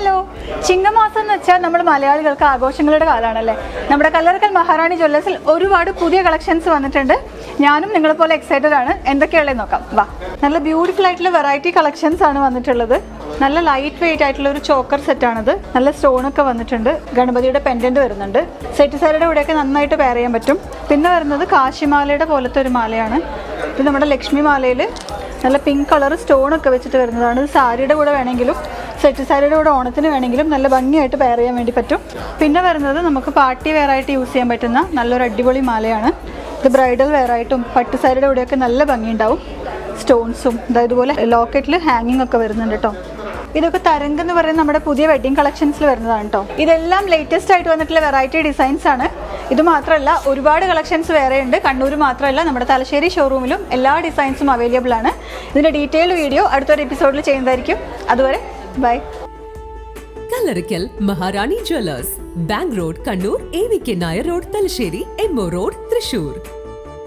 Hello ചിങ്ങമാസം എന്ന് വെച്ചാൽ നമ്മൾ മലയാളികൾക്ക് ആഘോഷങ്ങളുടെ കാലാണല്ലേ നമ്മുടെ കല്ലറക്കൽ മഹാറാണി ജ്വല്ലേഴ്സിൽ ഒരുപാട് പുതിയ കളക്ഷൻസ് വന്നിട്ടുണ്ട്. ഞാനും നിങ്ങളെപ്പോലെ എക്സൈറ്റഡ് ആണ്. എന്തൊക്കെയുള്ളത് നോക്കാം. വാ. നല്ല ബ്യൂട്ടിഫുൾ ആയിട്ടുള്ള വെറൈറ്റി കളക്ഷൻസ് ആണ് വന്നിട്ടുള്ളത്. നല്ല ലൈറ്റ് വെയിറ്റ് ആയിട്ടുള്ള ഒരു ചോക്കർ സെറ്റ് ആണിത്. നല്ല സ്റ്റോൺ ഒക്കെ വന്നിട്ടുണ്ട്. ഗണപതിയുടെ പെൻഡന്റ് വരുന്നുണ്ട്. സെറ്റ് സാരിയുടെ കൂടെയൊക്കെ നന്നായിട്ട് പെയർ ചെയ്യാൻ പറ്റും. പിന്നെ വരുന്നത് കാശിമാലയുടെ പോലത്തെ ഒരു മാലയാണ്. ഇത് നമ്മുടെ ലക്ഷ്മി മാലയിൽ നല്ല പിങ്ക് കളർ സ്റ്റോൺ ഒക്കെ വെച്ചിട്ട് വരുന്നതാണ്. സാരിയുടെ കൂടെ വേണമെങ്കിലും സെറ്റ് സാരിയുടെ കൂടെ ഓണത്തിന് വേണമെങ്കിലും നല്ല ഭംഗിയായിട്ട് പെയർ ചെയ്യാൻ വേണ്ടി പറ്റും. പിന്നെ വരുന്നത് നമുക്ക് പാർട്ടി വെയർ ആയിട്ട് യൂസ് ചെയ്യാൻ പറ്റുന്ന നല്ലൊരു അടിപൊളി മാലയാണ്. ഇത് ബ്രൈഡൽ വെയർ ആയിട്ടും പട്ടു സാരിയുടെ കൂടെയൊക്കെ നല്ല ഭംഗിയുണ്ടാവും. സ്റ്റോൺസും അതായത് ഇതുപോലെ ലോക്കറ്റിൽ ഹാങ്ങിങ് ഒക്കെ വരുന്നുണ്ട് കേട്ടോ ഇതൊക്കെ തരംഗ് എന്ന് പറയുന്ന നമ്മുടെ പുതിയ വെഡിങ് കളക്ഷൻസിൽ വരുന്നതാണ് കേട്ടോ ഇതെല്ലാം ലേറ്റസ്റ്റ് ആയിട്ട് വന്നിട്ടുള്ള വെറൈറ്റി ഡിസൈൻസ് ആണ്. ഇത് മാത്രമല്ല ഒരുപാട് കളക്ഷൻസ് വേറെ ഉണ്ട്. കണ്ണൂർ മാത്രമല്ല നമ്മുടെ തലശ്ശേരി ഷോറൂമിലും എല്ലാ ഡിസൈൻസും അവൈലബിൾ ആണ്. ഇതിന്റെ ഡീറ്റെയിൽ വീഡിയോ അടുത്തൊരു എപ്പിസോഡിൽ ചെയ്യുന്നതായിരിക്കും. അതുവരെ bye Kallarikkal Maharani jewellers bank road Kannur A V K Nair road Thalassery M O road Thrissur.